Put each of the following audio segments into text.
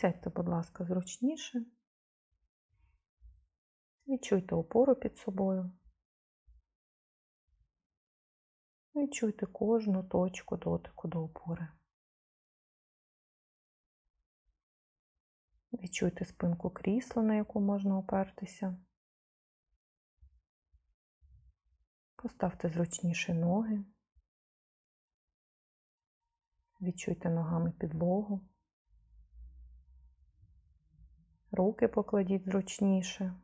Сядьте, будь ласка, зручніше. Відчуйте опору під собою. Відчуйте кожну точку дотику до опори. Відчуйте спинку крісла, на яку можна опертися. Поставте зручніше ноги. Відчуйте ногами підлогу. Руки покладіть зручніше.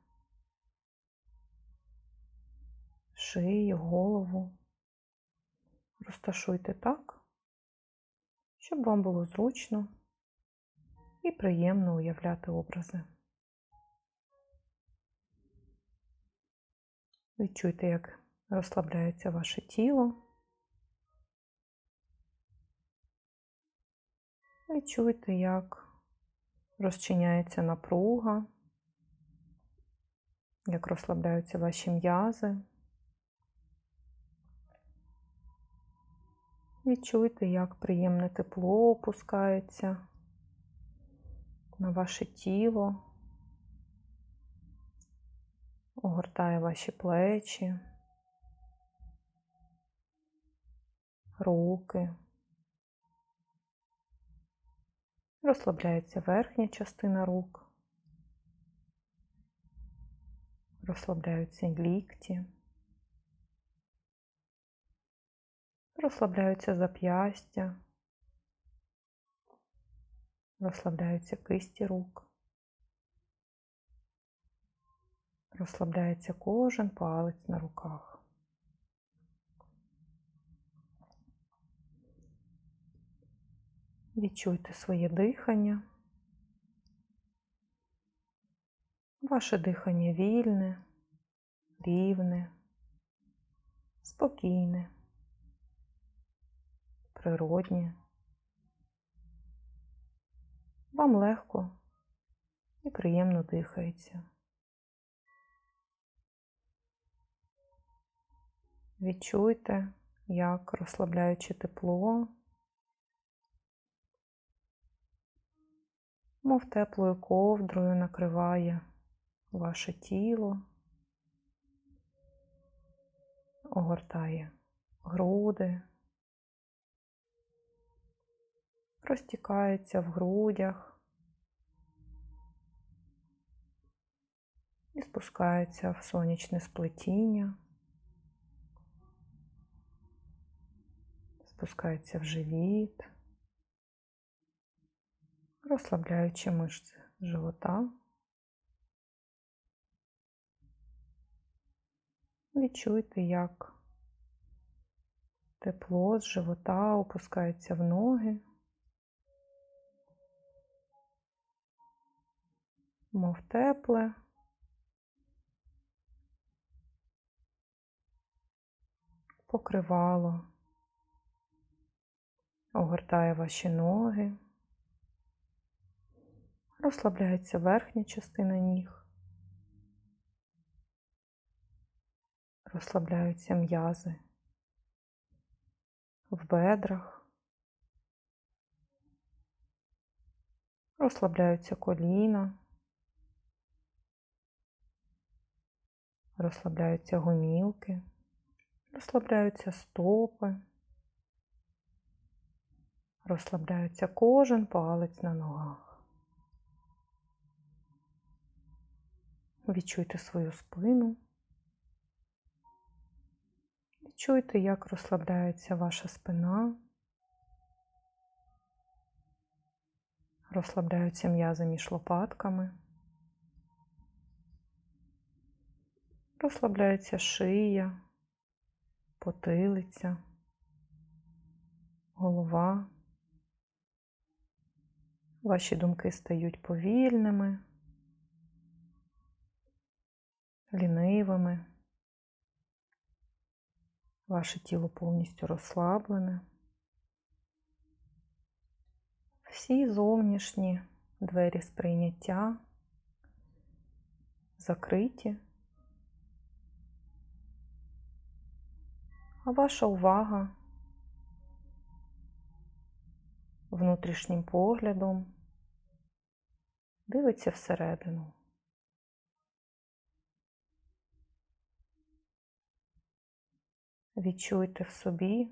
Шию, голову. Розташуйте так, щоб вам було зручно і приємно уявляти образи. Відчуйте, як розслабляється ваше тіло. Відчуйте, як розчиняється напруга, як розслабляються ваші м'язи. Відчуйте, як приємне тепло опускається на ваше тіло, огортає ваші плечі, руки. Розслабляється верхня частина рук, розслабляються лікті, розслабляються зап'ястя, розслабляються кисті рук, розслабляється кожен палець на руках. Відчуйте своє дихання. Ваше дихання вільне, рівне, спокійне, природнє. Вам легко і приємно дихається. Відчуйте, як розслабляючи тепло. Мов теплою ковдрою накриває ваше тіло, огортає груди, розтікається в грудях і спускається в сонячне сплетіння, спускається в живіт розслабляючи мишці живота. Відчуйте, як тепло з живота опускається в ноги, мов тепле. Покривало, огортає ваші ноги розслабляється верхня частина ніг, розслабляються м'язи в бедрах, розслабляються коліна, розслабляються гомілки, розслабляються стопи. Розслабляється кожен палець на ногах. Відчуйте свою спину. Відчуйте, як розслабляється ваша спина. Розслабляються м'язи між лопатками. Розслабляється шия, потилиця, голова. Ваші думки стають повільними лінивими. Ваше тіло повністю розслаблене. Всі зовнішні двері сприйняття закриті, а ваша увага внутрішнім поглядом дивиться всередину. Відчуйте в собі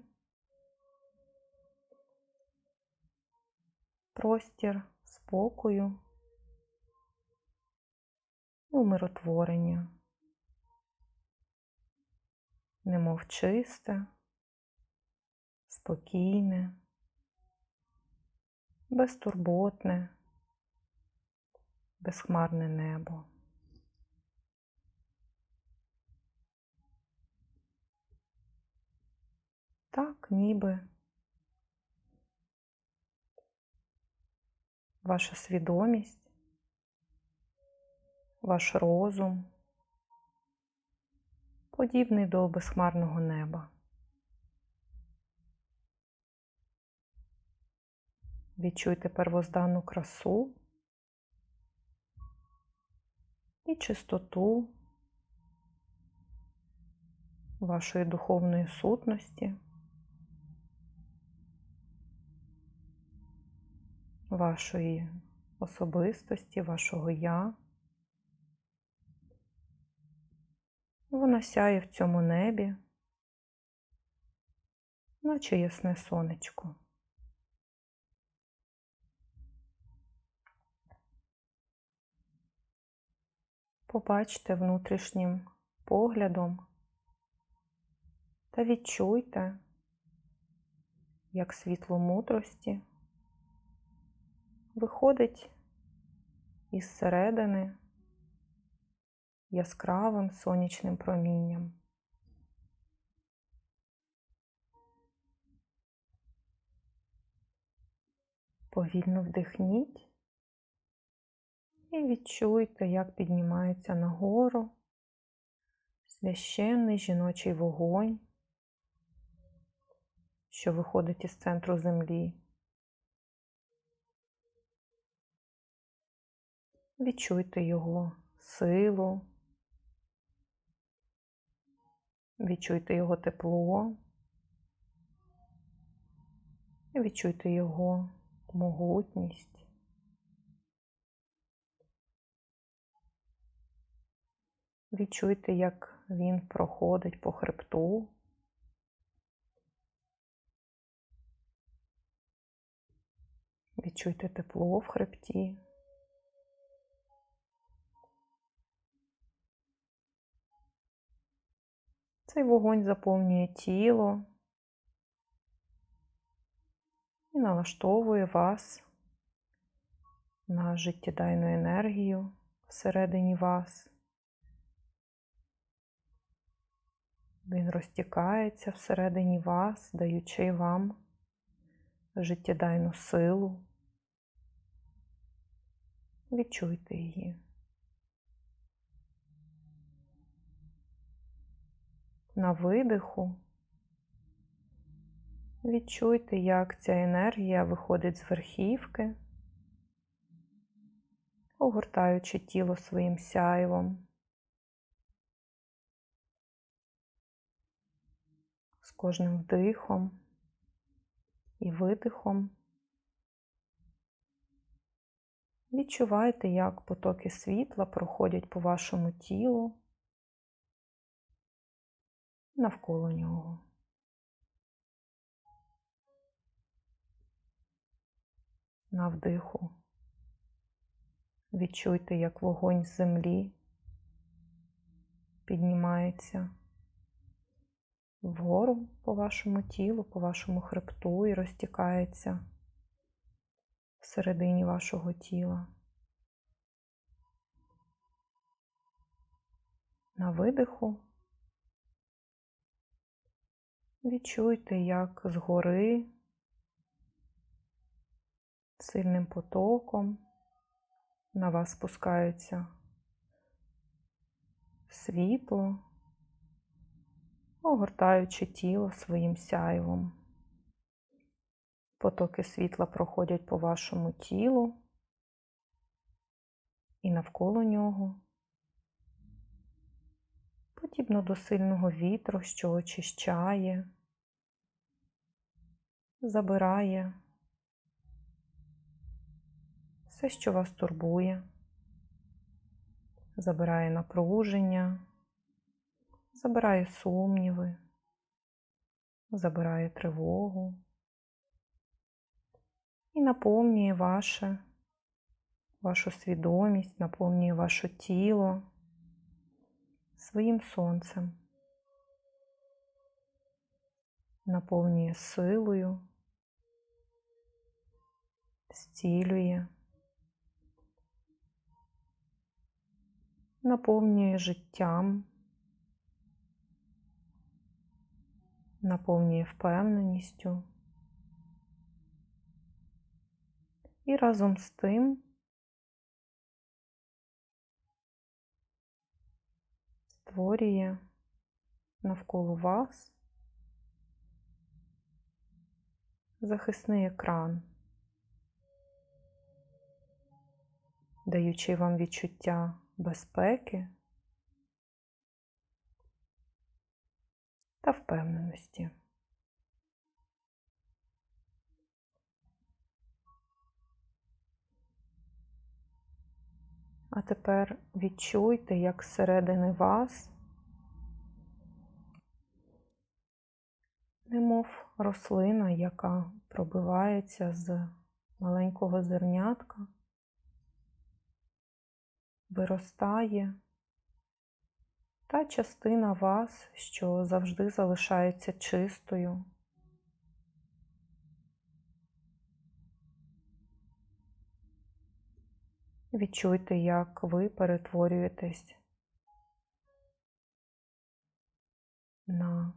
простір спокою, умиротворення, немов чисте, спокійне, безтурботне, безхмарне небо. Так, ніби ваша свідомість, ваш розум подібний до безхмарного неба. Відчуйте первозданну красу і чистоту вашої духовної сутності, вашої особистості, вашого я. Вона сяє в цьому небі, наче ясне сонечко. Побачте внутрішнім поглядом та відчуйте, як світло мудрості виходить із середини яскравим сонячним промінням. Повільно вдихніть і відчуйте, як піднімається нагору священний жіночий вогонь, що виходить із центру землі. Відчуйте його силу, відчуйте його тепло, відчуйте його могутність. Відчуйте, як він проходить по хребту. Відчуйте тепло в хребті. Цей вогонь заповнює тіло і налаштовує вас на життєдайну енергію всередині вас. Він розтікається всередині вас, даючи вам життєдайну силу. Відчуйте її. На видиху відчуйте, як ця енергія виходить з верхівки, огортаючи тіло своїм сяйвом. З кожним вдихом і видихом. Відчувайте, як потоки світла проходять по вашому тілу навколо нього. На вдиху. Відчуйте, як вогонь з землі піднімається вгору по вашому тілу, по вашому хребту і розтікається всередині вашого тіла. На видиху відчуйте, як згори сильним потоком на вас спускається світло огортаючи тіло своїм сяйвом. Потоки світла проходять по вашому тілу і навколо нього, подібно до сильного вітру, що очищає, забирає все, що вас турбує, забирає напруження, забирає сумніви, забирає тривогу і наповнює ваше, вашу свідомість, наповнює ваше тіло своїм сонцем, наповнює силою, зцілює, наповнює життям, наповнює впевненістю. І разом з тим створює навколо вас захисний екран, даючи вам відчуття безпеки та впевненості. А тепер відчуйте, як зсередини вас, немов рослина, яка пробивається з маленького зернятка, виростає та частина вас, що завжди залишається чистою. Відчуйте, як ви перетворюєтесь на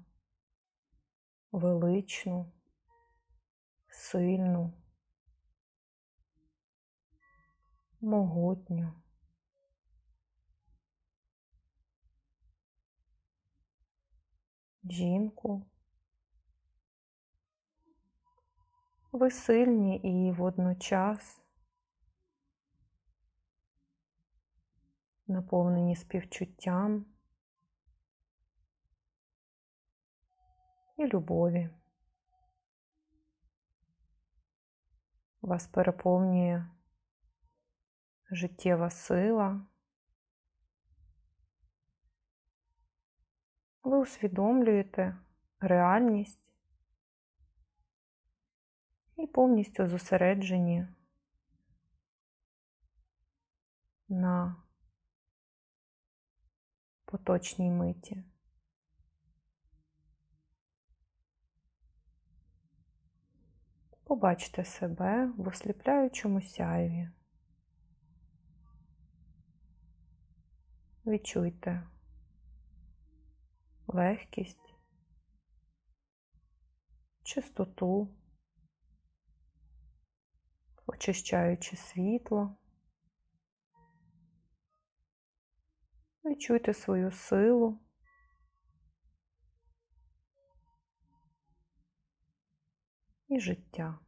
величну, сильну, могутню, жінку. Ви сильні і водночас наповнені співчуттям і любові. Вас переповнює життєва сила. Ви усвідомлюєте реальність і повністю зосереджені на поточній миті. Побачте себе в осліпляючому сяйві. Відчуйте легкість, чистоту, очищаючи світло. Відчуйте свою силу. І життя.